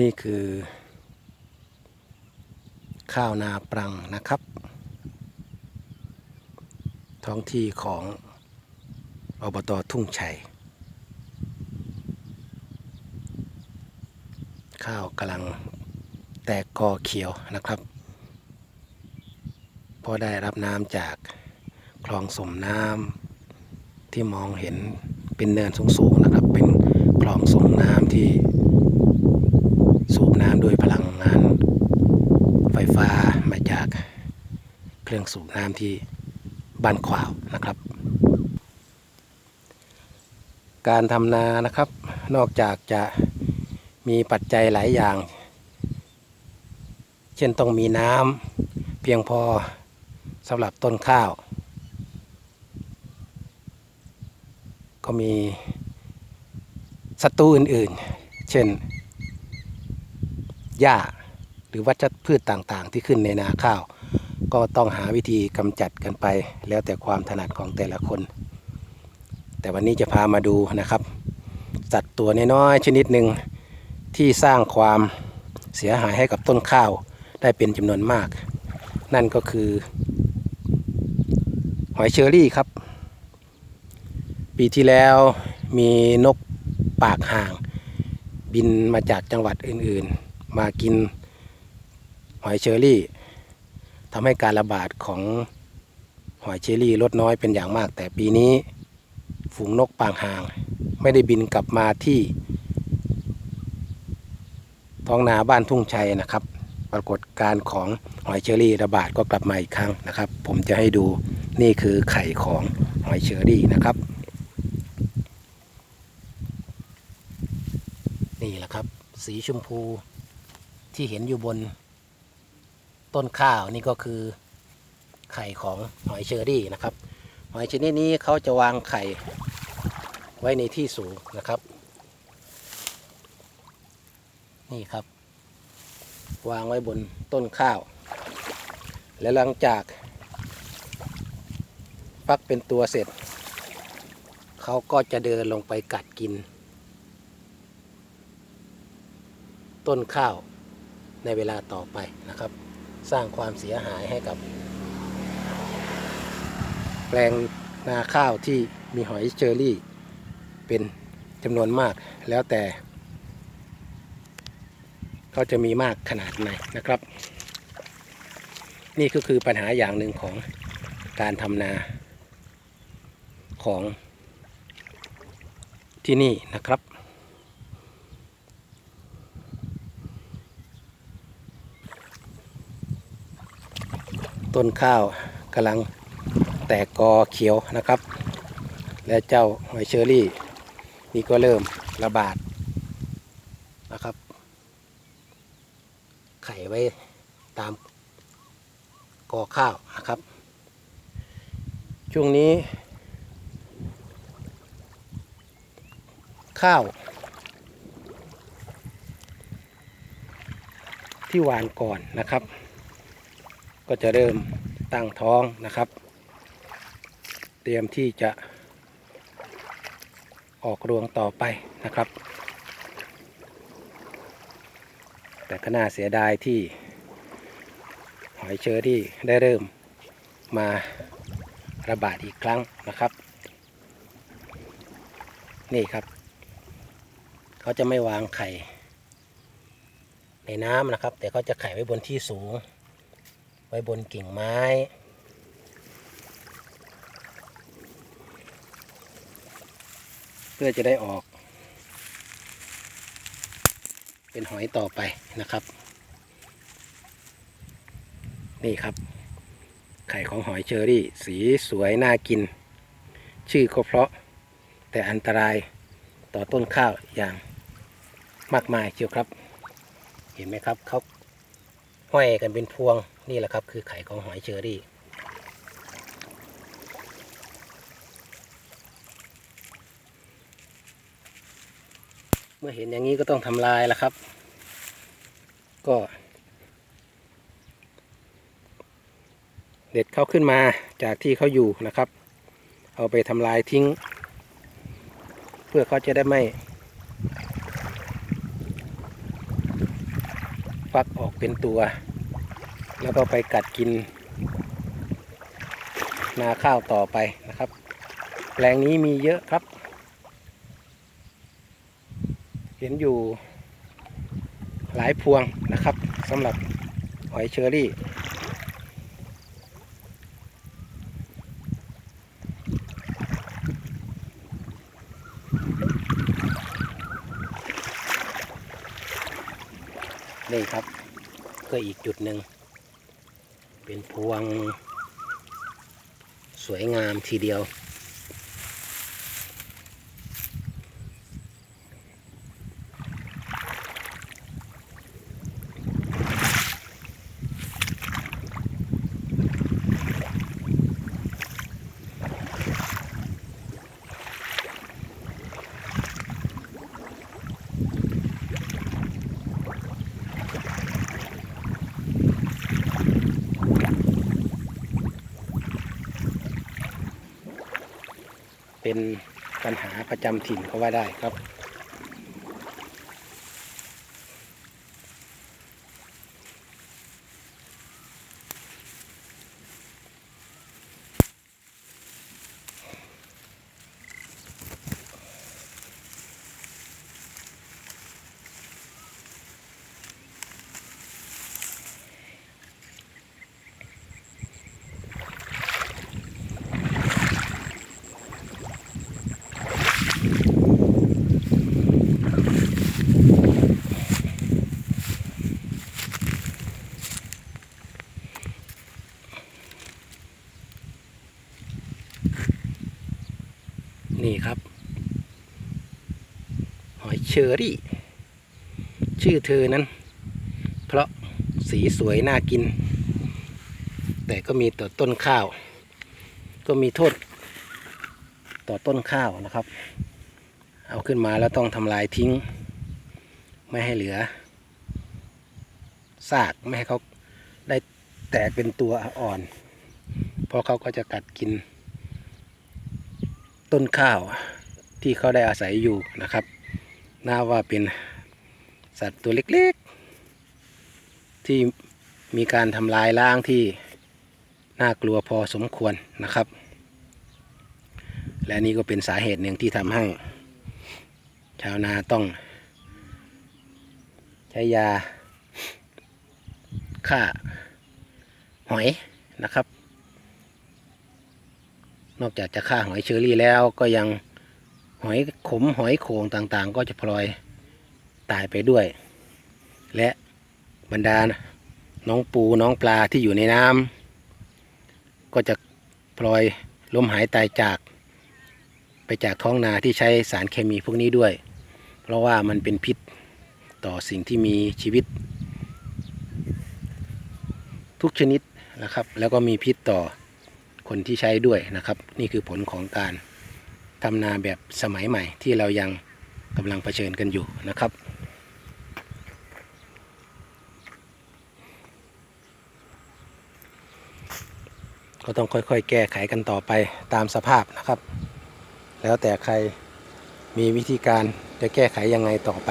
นี่คือ ข้าวนาปรังนะครับ ท้องที่ของอบตทุ่งชัย ข้าวกำลังแตกกอเขียวนะครับเพราะได้รับน้ำจากคลองสมน้ำที่มองเห็นเป็นเนินสูงๆนะครับ เป็นคลองส่งน้ำที่ สูบน้ำด้วยพลังงานไฟฟ้ามาจากเครื่องสูบน้ำที่บ้านขวาวนะครับ การทำนานะครับ นอกจากจะมีปัจจัยหลายอย่าง เช่นต้องมีน้ำเพียงพอสำหรับต้นข้าว ก็มีศัตรูอื่นๆ เช่น หญ้าหรือวัชพืชต่างๆ ที่ขึ้นในนาข้าว ก็ต้องหาวิธีกำจัดกันไป แล้วแต่ความถนัดของแต่ละคน แต่วันนี้จะพามาดูนะครับสัตว์ตัวน้อยๆชนิดหนึ่งที่สร้างความเสียหายให้กับต้นข้าวได้เป็นจำนวนมาก นั่นก็คือ หอยเชอรี่ครับ ปีที่แล้วมีนกปากห่าง บินมาจากจังหวัดอื่น มากินหอยเชอรี่ทำให้การระบาดของหอยเชอรี่ลดน้อยเป็นอย่างมาก แต่ปีนี้ฝูงนกปางหาง ไม่ได้บินกลับมาที่ ท้องนาบ้านทุ่งชัยนะครับ ปรากฏการของหอยเชอรี่ระบาดก็กลับมาอีกครั้งนะครับ ผมจะให้ดูนี่คือไข่ของหอยเชอรี่นะครับ นี่แหละครับ สีชมพู ที่เห็นอยู่บนต้นข้าวนี่ก็คือไข่ของหอยเชอรี่นะครับ หอยชนิดนี้เขาจะวางไข่ไว้ในที่สูงนะครับ นี่ครับ วางไว้บนต้นข้าว และหลังจากฟักเป็นตัวเสร็จ เขาก็จะเดินลงไปกัดกิน ต้นข้าว ในเวลาต่อไปนะครับ สร้างความเสียหายให้กับ แปลงนาข้าวที่มีหอยเชอรี่ เป็นจำนวนมากแล้วแต่เขาจะมีมากขนาดไหนนะครับ นี่ก็คือปัญหาอย่างหนึ่งของการทำนาของที่นี่นะครับ ต้นข้าวกำลังแตกกอเขียวนะครับ และเจ้าหอยเชอรี่ นี่ก็เริ่มระบาดนะครับ ไข่ไว้ตามกอข้าวนะครับ ช่วงนี้ ข้าว ที่หวานก่อนนะครับ ก็จะเริ่มตั้งท้องนะครับ เตรียมที่จะออกรวงต่อไปนะครับ แต่ก็น่าเสียดายที่หอยเชอรี่ได้เริ่มมาระบาดอีกครั้งนะครับ นี่ครับ เขาจะไม่วางไข่ในน้ำนะครับ แต่เขาจะไข่ไว้บนที่สูง ว้บนกิ่งไม้เพื่อจะได้ออก เป็นหอยต่อไปนะครับ นี่ครับ ไข่ของหอยเชอรี่ สีสวยน่ากิน ชื่อก็เพราะ แต่อันตรายต่อต้นข้าวอย่างมากมายเชียวครับ เห็นไหมครับเขาห้อยกันเป็นพวง นี่แหละครับคือไข่ของหอยเชอรี่ เมื่อเห็นอย่างนี้ก็ต้องทำลายแล้วครับ ก็ เด็ดเขาขึ้นมาจากที่เขาอยู่นะครับ เอาไปทำลายทิ้ง เพื่อเขาจะได้ไม่ฟักออกเป็นตัว แล้วก็ไปกัดกิน นาข้าวต่อไปนะครับแปลงนี้มีเยอะครับ เห็นอยู่หลายพวงนะครับสำหรับหอยเชอรี่ นี่ครับก็อีกจุดหนึ่ง เป็นพวงสวยงามทีเดียว เป็นปัญหาประจำถิ่นก็ว่าได้ครับ นี่ครับ หอยเชอรี่ ชื่อเธอนั้น เพราะสีสวยน่ากิน แต่ก็มีต่อต้นข้าว ก็มีโทษ ต่อต้นข้าวนะครับ เอาขึ้นมาแล้วต้องทำลายทิ้ง ไม่ให้เหลือซากไม่ให้เขาได้แตกเป็นตัวอ่อน เพราะเขาก็จะกัดกิน ต้นข้าวที่เขาได้อาศัยอยู่นะครับน่าว่าเป็นสัตว์ตัวเล็กๆ ที่มีการทำลายล้างที่น่ากลัวพอสมควรนะครับ และนี่ก็เป็นสาเหตุหนึ่งที่ทำให้ ชาวนาต้องใช้ยาฆ่าหอยนะครับ นอกจากจะฆ่าหอยเชอรี่แล้วก็ยังหอยขมหอยโขงต่างๆ ก็จะพลอยตายไปด้วย และบรรดาน้องปูน้องปลาที่อยู่ในน้ำก็จะพลอยล้มหายตายจาก ไปจากท้องนาที่ใช้สารเคมีพวกนี้ด้วย เพราะว่ามันเป็นพิษต่อสิ่งที่มีชีวิต ทุกชนิดนะครับ แล้วก็มีพิษต่อ คนที่ใช้ด้วยนะครับ นี่คือผลของการทำนาแบบสมัยใหม่ที่เรายังกำลังเผชิญกันอยู่นะครับ ก็ต้องค่อยๆ แก้ไขกันต่อไปตามสภาพนะครับ แล้วแต่ใครมีวิธีการจะแก้ไขยังไงต่อไป